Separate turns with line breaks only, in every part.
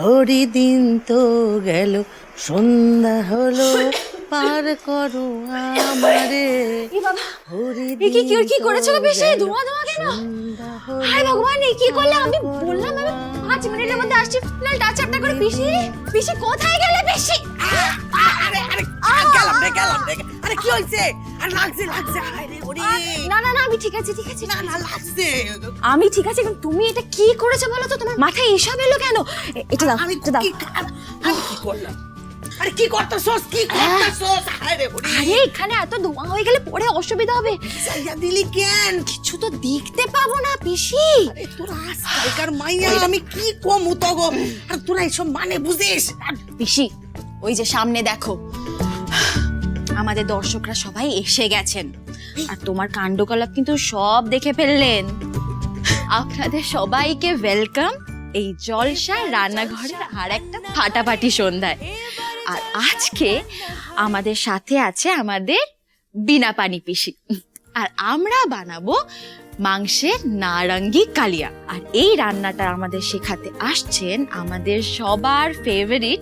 হরিদিন তো গেল সন্ধ্যা হলো পার করো আমারে।
এ কি কি কি করেছ বেশি ধোঁয়া ধোঁয়া কেন? হায় ভগবান এই কি করলে? আমি বললাম আমি পাঁচ মিনিটের মধ্যে আসছি। না টাচ আপটা করে পিসি পিসি কোথায় গেলে বেশি
আরে আরে গেলাম রে গেলাম রে। আরে কি হইছে? আরে লাগছে লাগছে আরে ওরে
না না না আমি ঠিক আছে ঠিক আছে
না না লাগছে।
আমি ঠিক আছে কিন্তু তুমি এটা কি করেছ বলো তো? তোমার মাথায় এসব এলো কেন? এটা দাও
আমি
দাও।
কি আমি কি করলাম? আরে কি করতেছস? কি করতেছস? আরে ওরে
আরে এখানে এত ধোঁয়া হয়ে গেলে পরে অসুবিধা হবে।
সাইয়া দিলি কেন?
কিছু তো দেখতে পাবো না পিসি।
আরে তোরা আজকালকার মাইয়া আমি কি কম তগো? আর তোরা এসব মানে বুঝিস?
পিসি ওই যে সামনে দেখো। আমাদের দর্শকরা সবাই এসে গেছেন। আর তোমার কাণ্ডকলাপ কিন্তু সব দেখে ফেললেন। আপনাদের সবাইকে ওয়েলকাম এই জলসা রান্নাঘরের আর একটা ফাটাফাটি সন্ধ্যায়। আর আজকে আমাদের সাথে আছে আমাদের বিনা পানি পিসি। আর আমরা বানাবো মাংসের নারঙ্গি কালিয়া। আর এই রান্নাটা আমাদের শেখাতে আসছেন আমাদের সবার ফেভারিট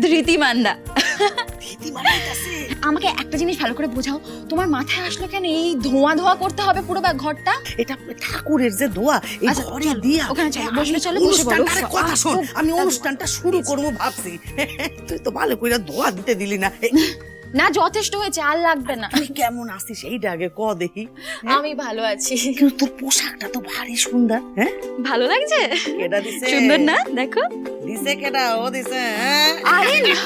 ধৃতিমান্দা আমাকে একটা জিনিস ভালো করে বোঝাও। তোমার মাথায় আসলো কেন এই ধোঁয়া ধোঁয়া করতে হবে পুরো বা- ঘরটা?
এটা ঠাকুরের যে দোয়া এই
আচ্ছা,
ঘরে দিয়া
ওখানে চলো,
আমি
বসবে চলো, বসে বলো।
কথা শোন আমি। অনুষ্ঠানটা শুরু করব ভাবছি। তুই তো ভালো করে দোয়া দিতে দিলি না।
না যথেষ্ট হয়েছে আর লাগবে না।
তুই কেমন আছিস? এইটা আগে ক দেখি।
আমি ভালো আছি।
কিন্তু তোর পোশাকটা তো ভারী সুন্দর হ্যাঁ?
ভালো লাগছে?
কেডা দিছে?
সুন্দর না? দেখো।
দিছে কেডা? ও দিছে হ্যাঁ?
আরে না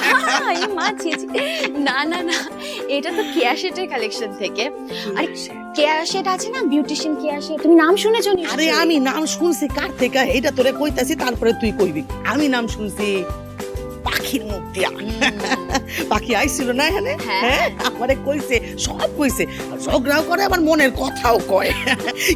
এই মা ছি ছি। না না না এটা তো কেয়া শেটের কালেকশন থেকে। আরে কেয়া শেট আছে না? বিউটিশিয়ান কেয়া শেট তুমি নাম শুনেছো নিশ্চয়ই?
আরে আমি নাম শুনছি কার থেকে? এটা তোরে কইতাছি তারপরে তুই কইবি। আমি নাম শুনছি। পাখির মুখ দিয়া। পাখি আইছিল না এখানে?
হ্যাঁ।
হ্যাঁ? আমারে কইছে সব কইছে। ঝগড়াও করে আমার মনের কথাও কয়।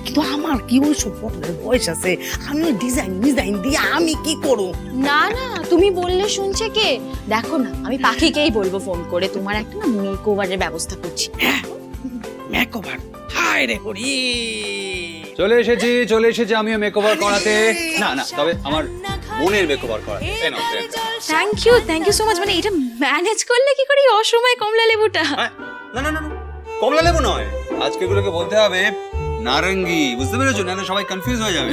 কিন্তু আমার কি ওই সব পটলের বয়স আছে? আমি ডিজাইন ডিজাইন দিয়ে আমি কি করব
না না তুমি বললে শুনছে কে? দেখো না আমি পাখিকেই বলব ফোন করে। তোমার একটা না মেক ওভারের ব্যবস্থা করছি।
মেকওভার হায় রে হরি।
চলে এসেছি চলে এসেছি আমিও মেকওভার করাতে। না না তবে আমার এই নাও, Priyanka.
Thank you thank you so much মানে এটা ম্যানেজ করলে কি করে? এই অসময়ে কমলা লেবুটা।
হ্যাঁ, না না না না, কমলা লেবু নয়। আজকে এগুলোকে বলতে হবে নারঙ্গি। বুঝতে পেরেছ? না সবাই কনফিউজ হয়ে যাবে।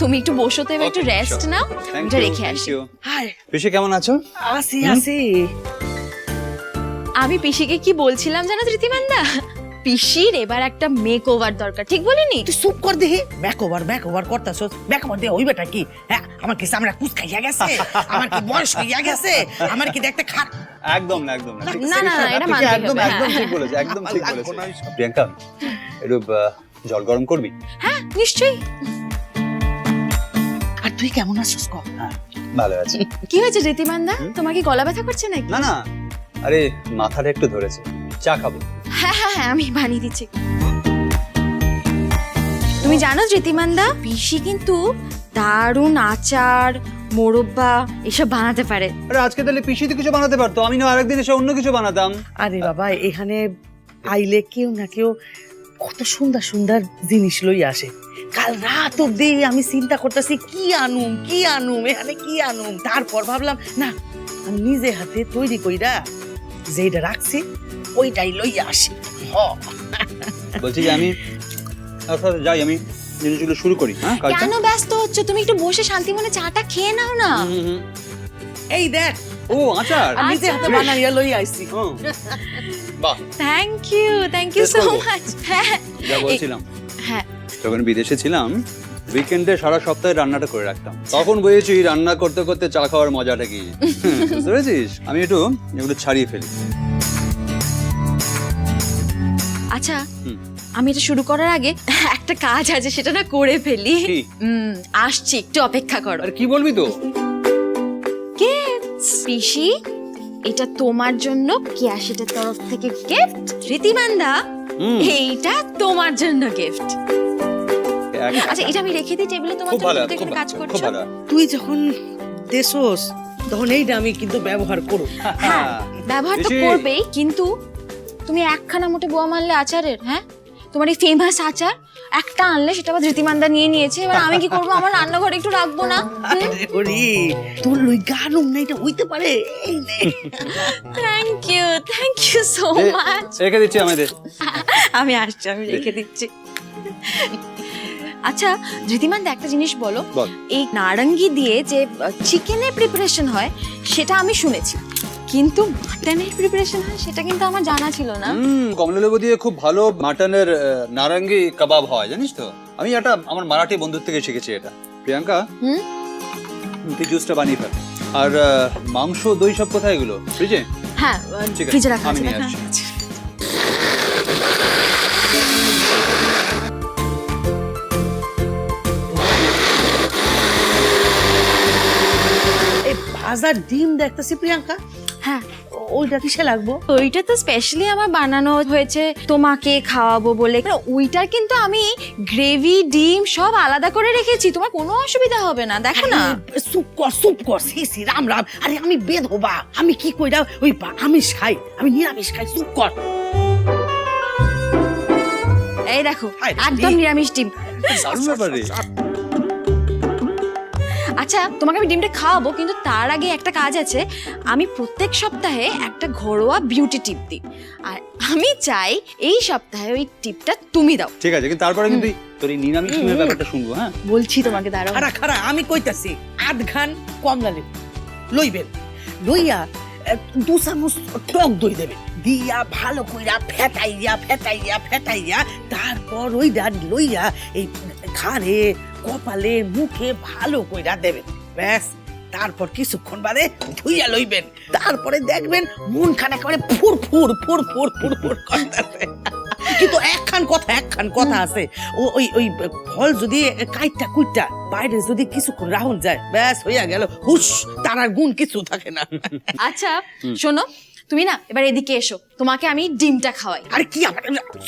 তুমি একটু বসো তো এবার একটু
Okay,
রেস্ট
sure.
নাও।
Thank
এটা
you,
রেখে
thank
আসি।
you.
হায়
পিসি কেমন আছো?
আসি আসি
আমি পিসিকে কি বলছিলাম জানো ধৃতিমান্দা পিসির এবার একটা মেক ওভার দরকার ঠিক বলিনি?
তুই চুপ কর দেখি মেকওভার মেকওভার করতাছ মেকওভার দিয়ে হইবেটা কি? হ্যাঁ আমার কি চামড়া কুচকাইয়া গেছে? আমার কি বয়স হইয়া গেছে? আমার কি দেখতে খাট
একদম না একদম না
না, না, এটা মানতেই
একদম একদম। ঠিক বলেছে একদম ঠিক বলেছে প্রিয়াঙ্কা একটু জল গরম করবি?
হ্যাঁ নিশ্চয়ই।
আর তুই কেমন আছিস কর?
হ্যাঁ ভালো আছি।
কি হয়েছে রীতিমান্দা তোমার কি গলা ব্যথা করছে নাকি?
না না। আরে মাথাটা একটু ধরেছে। চা খাব।
হ্যাঁ হ্যাঁ হ্যাঁ আমি বানিয়ে দিচ্ছি। তুমি জানো রীতিমান্দা পিসি কিন্তু দারুণ আচার মোরব্বা এসব বানাতে পারে।
আরে আজকে তাহলে পিসি তো কিছু বানাতে পারতো। আমি না আরেকদিন এসে অন্য কিছু বানাতাম।
আরে বাবা এখানে আইলে কেউ না কেউ কত সুন্দর সুন্দর জিনিস লই আসে। কাল রাত অব্দি আমি চিন্তা করতেছি কি আনুম কি আনুম এখানে কি আনুম? তারপর ভাবলাম না আমি নিজে হাতে তৈরি কইরা যেটা রাখছি ওইটাই লইয়া আসি। হ।
বলছি যে আমি আচ্ছা যাই আমি জিনিসগুলো শুরু করি হ্যাঁ কাজটা?
কেন ব্যস্ত হচ্ছ? তুমি একটু বসে শান্তি মনে চাটা খেয়ে নাও না।
হুম, হুম।
এই দেখ।
ও আচার?
আমি নিজে হাতে বানাইয়া লইয়া আইছি।
বাহ।
Thank you thank you so much হ্যাঁ।
যা বলছিলাম।
হ্যাঁ।
যখন বিদেশে ছিলাম উইকেন্ডে সারা সপ্তাহে রান্নাটা করে রাখতাম। তখন বুঝেছি রান্না করতে করতে চা খাওয়ার মজাটা কি? বুঝতে পেরেছিস? আমি একটু এগুলো ছাড়িয়ে ফেলি।
আচ্ছা আমি এটা শুরু করার আগে একটা কাজ আছে সেটা না করে ফেলি।
কি?
আসছি একটু অপেক্ষা করো।
আর কি বলবি তো?
গিফটস পিসি এটা তোমার জন্য ক্যাশেটের তরফ থেকে গিফট রীতিমান্দা
হুম,
এইটা তোমার জন্য গিফট
এক-
আচ্ছা এটা আমি রেখে দিই টেবিলে তোমার
খুব
জন্য
ভালো
তুমি
খুব
এখানে কাজ
ভালো, খুব
করছ
ভালো।
তুই যখন দেশোস তখন এইটা আমি কিন্তু ব্যবহার করব।
হ্যাঁ ব্যবহার তো
বেশি-
করবেই কিন্তু তুমি একখানা মোটে বোয়া মারলে আচারের হ্যাঁ? তোমার এই ফেমাস আচার একটা আনলে সেটা আবার ধৃতিমানদা নিয়ে নিয়েছে এবার আমি কি করব? আমার রান্নাঘরে একটু রাখব না?
ওরে তোর লই গানুম না এটা হইতে পারে
thank you thank you so
they,
much
রেখে দিচ্ছি আমাদের
আমি আসছি আমি রেখে দিচ্ছি। আচ্ছা ধৃতিমানদা একটা জিনিস বলো। এই নারঙ্গি দিয়ে যে চিকেনের প্রিপারেশন হয় সেটা আমি শুনেছি। কিন্তু মাটনের প্রিপারেশন হয় সেটা কিন্তু আমার জানা ছিল না।
হুম কমলালেবু দিয়ে খুব ভালো মাটনের নারাঙ্গি কাবাব হয় জানিস তো? আমি এটা আমার মারাঠি বন্ধুর থেকে শিখেছি এটা। প্রিয়াঙ্কা?
হুম?
তুই জুসটা বানিয়ে ফেল। আর মাংস দই সব কোথায় এগুলো? ফ্রিজে
হ্যাঁ
ঠিক আছে,
ফ্রিজে রাখা
আমি
আছে
নিয়ে
রাখা
আসছি।
ভাজা ডিম দেখতেছি প্রিয়াঙ্কা।
হ্যাঁ।
ওইটা কিসে লাগবো?
ওইটা তো স্পেশালি আমার বানানো হয়েছে। তোমাকে খাওয়াবো বলে। ওইটার কিন্তু আমি গ্রেভি ডিম সব আলাদা করে রেখেছি। তোমার কোনো অসুবিধা হবে না। দেখো না।
চুপ কর চুপ কর। সি সি রাম রাম। আরে আমি বেদ হবা আমি কি কইরা ওই আমিষ খাই। আমি নিরামিষ খাই। চুপ কর।
এই দেখো একদম নিরামিষ ডিম। আচ্ছা তোমাকে আমি ডিমটা খাওয়াবো কিন্তু তার আগে একটা কাজ আছে। আমি প্রত্যেক সপ্তাহে একটা ঘরোয়া বিউটি টিপ দিই। আর আমি চাই এই সপ্তাহে ওই টিপটা তুমি দাও।
ঠিক আছে কিন্তু তারপরে কিন্তু তোর এই নিরামিষ ডিমের ব্যাপারটা শুনব হ্যাঁ?
বলছি তোমাকে দাঁড়াও।
খারা খারা আমি কইতাছি আধ ঘান কমলা লেবু লইবেন লইয়া দু চামচ টক দই দেবেন দিয়া ভালো কইরা ফেটাইয়া ফেটাইয়া ফেটাইয়া তারপর ওইটা লইয়া এই ঘাড়ে কপালে, মুখে ভালো কইরা দেবেন। ব্যাস, তারপর কিছুক্ষণ বাদে ধুইয়া লইবেন। তারপরে দেখবেন মন খান একেবারে ফুর ফুর ফুর ফুর ফুর ফুর করতেছে। কিন্তু একখান কথা একখান কথা আছে। ও, ওই ওই ফল যদি কাইটটা কুইটটা বাইরে যদি কিছুক্ষণ রাহুল যায়, ব্যাস, হইয়া গেল হুস তার আর গুণ কিছু থাকে না।
আচ্ছা শোনো তুমি না এবার এদিকে এসো। তোমাকে আমি ডিমটা খাওয়াই।
আরে কি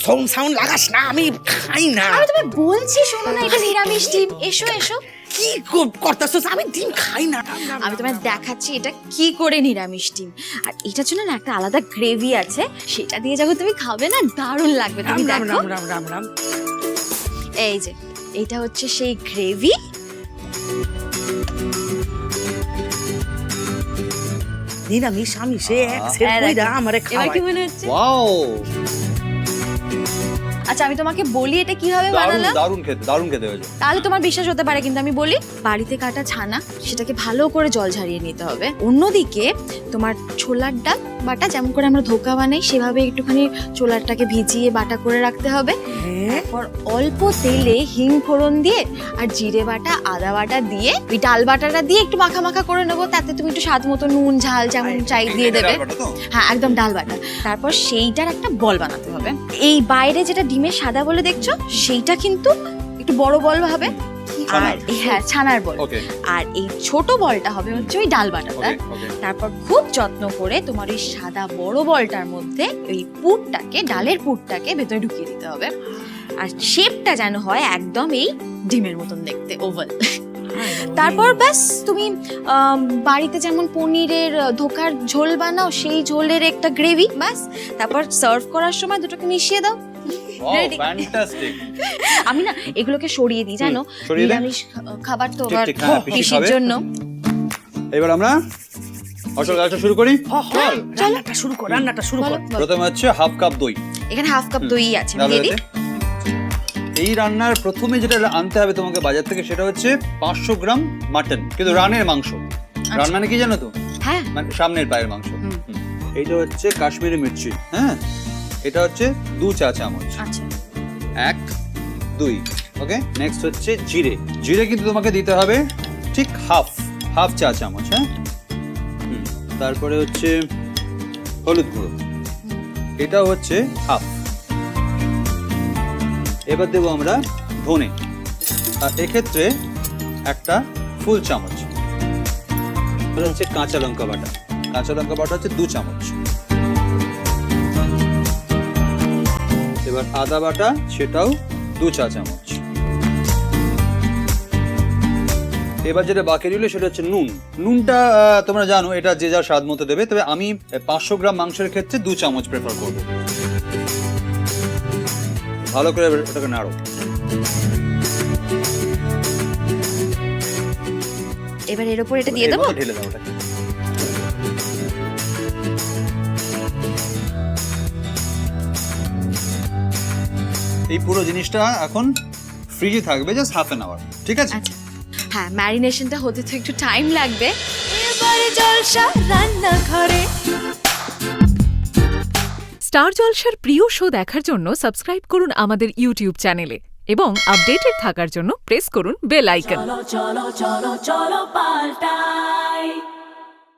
সাউন্ড সাউন্ড লাগাস না আমি খাই না।
আমি তুমি বলছি শোনো না এটা নিরামিষ ডিম। এসো এসো।
কি করতেছস আমি ডিম খাই না।
আমি তোমায় দেখাচ্ছি এটা কি করে নিরামিষ ডিম। আর এটার জন্য না একটা আলাদা গ্রেভি আছে সেটা দিয়ে যখন তুমি খাবে না দারুণ লাগবে। তুমি দেখো।
রাম রাম রাম রাম।
এই যে এটা হচ্ছে সেই গ্রেভি।
নিরামিষ আমি সে এক সেট
হ্যাঁ,
কইরা। আমারে
এবার কি মনে হচ্ছে?
ওয়াও।
আচ্ছা আমি তোমাকে বলি এটা কীভাবে
দারুণ
বানালাম?
দারুণ খেতে দারুণ খেতে হয়েছে।
তাহলে তোমার বিশ্বাস হতে পারে কিন্তু আমি বলি বাড়িতে কাটা ছানা সেটাকে ভালো করে জল ঝারিয়ে নিতে হবে। অন্যদিকে তোমার ছোলার ডাল বাটা যেমন করে আমরা ধোকা বানাই সেভাবে একটুখানি ছোলারটাকে ভিজিয়ে বাটা করে রাখতে হবে।
হ্যাঁ।
তারপর অল্প তেলে হিং ফোড়ন দিয়ে আর জিরে বাটা আদা বাটা দিয়ে ওই ডাল বাটাটা দিয়ে একটু মাখা মাখা করে নেব তাতে তুমি একটু স্বাদ মতো নুন ঝাল যেমন চাই দিয়ে দেবে? হ্যাঁ একদম ডাল বাটা। তারপর সেইটার একটা বল বানাতে হবে। এই বাইরে যেটা ডিমের সাদা বলে দেখছ সেইটা কিন্তু একটু বড় বল হবে। আর হ্যাঁ ছানার বল। আর এই ছোট বলটা হবে হচ্ছে ওই ডাল বাটাটা। তারপর খুব যত্ন করে তোমার ওই সাদা বড় বলটার মধ্যে ওই পুরটাকে ডালের পুরটাকে ভেতরে ঢুকিয়ে দিতে হবে। আর শেপটা যেন হয় একদম এই ডিমের মতন দেখতে ওভাল তারপর ব্যাস তুমি বাড়িতে যেমন পনিরের ধোকার ঝোল বানাও সেই ঝোলের একটা গ্রেভি ব্যাস। তারপর সার্ভ করার সময় দুটোকে মিশিয়ে দাও। আমি না এগুলোকে সরিয়ে দিই জানো? নিরামিষ খাবার তো আবার
হ্যাঁ, পিসি
পিসির জন্য।
এবার আমরা আসল কাজটা শুরু করি।
হ, হ, রান্নাটা শুরু কর রান্নাটা শুরু কর।
প্রথমে হচ্ছে হাফ কাপ দই।
এখানে হাফ কাপ দই আছে
হচ্ছে- এই রান্নার প্রথমে যেটা আনতে হবে তোমাকে বাজার থেকে সেটা হচ্ছে পাঁচশো গ্রাম মাটন কিন্তু রানের মাংস। রান মানে কি জানো তো?
হ্যাঁ।
মানে সামনের পায়ের মাংস। এইটা হচ্ছে কাশ্মীরি মির্চি হ্যাঁ? এটা হচ্ছে দু চা চামচ।
আচ্ছা।
এক দুই ওকে? নেক্সট হচ্ছে জিরে। জিরে কিন্তু তোমাকে দিতে হবে ঠিক হাফ হাফ চা চামচ হ্যাঁ? তারপরে হচ্ছে হলুদ গুঁড়ো। এটা হচ্ছে হাফ। এবার দেবো আমরা ধনে। আর এক্ষেত্রে একটা ফুল চামচ। হচ্ছে কাঁচা লঙ্কা বাটা। কাঁচা লঙ্কা বাটা হচ্ছে দু চামচ। এবার আদা বাটা সেটাও দু চা চামচ। এবার যেটা বাকি রইল সেটা হচ্ছে নুন। নুনটা তোমরা জানো এটা যে যার স্বাদ মতো দেবে তবে আমি পাঁচশো গ্রাম মাংসের ক্ষেত্রে দু চামচ প্রেফার করব। ভালো করে ওটাকে নাড়ো।
এবার এর উপর এটা দিয়ে দেবো?
ঢেলে দাও ওটাকে। এই পুরো জিনিসটা এখন ফ্রিজে থাকবে জাস্ট হাফ অ্যান আওয়ার ঠিক আছে?
আচ্ছা। হ্যাঁ ম্যারিনেশনটা হতে তো একটু টাইম লাগবে। এবারে জলসা রান্না ঘরে
স্টার জলসার প্রিয় শো দেখার জন্য সাবস্ক্রাইব করুন আমাদের ইউটিউব চ্যানেলে এবং আপডেটেড থাকার জন্য প্রেস করুন বেল আইকন